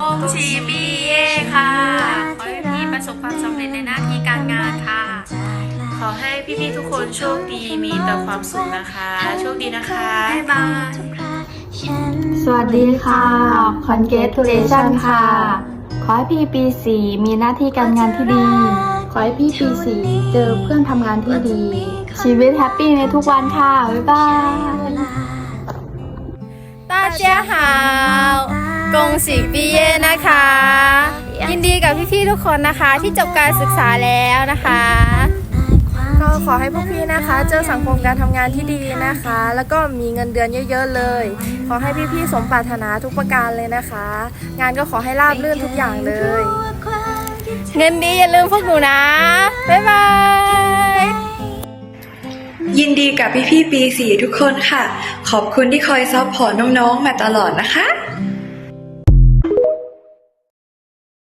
องชีบีเอค่ะ ขอให้พี่ประสบความสำเร็จในหน้าที่การงานค่ะ ขอให้พี่ๆทุกคนโชคดีมีแต่ความสุขนะคะ โชคดีนะคะ บ๊ายบาย สวัสดีค่ะ Congratulation ค่ะ ขอให้พี่ปีสีมีหน้าที่การงานที่ดี ขอให้พี่ปีสีเจอเพื่อนทำงานที่ดี ชีวิตแฮปปี้ในทุกวันค่ะ บ๊ายบาย 大家好 กงสีปีเย่นะคะ ยินดีกับพี่ๆทุกคนนะคะ ที่จบการศึกษาแล้วนะคะ ก็ขอให้พวกพี่นะคะ เจอสังคมการทำงานที่ดีนะคะ แล้วก็มีเงินเดือนเยอะๆเลย ขอให้พี่ๆสมปรารถนาทุกประการเลยนะคะ งานก็ขอให้ราบรื่นทุกอย่างเลย เงินดีอย่าลืมพวกหนูนะ บ๊ายบาย ยินดีกับพี่ๆปีสี่ทุกคนค่ะ ขอบคุณที่คอยซัพพอร์ตน้องๆ มาตลอดนะคะ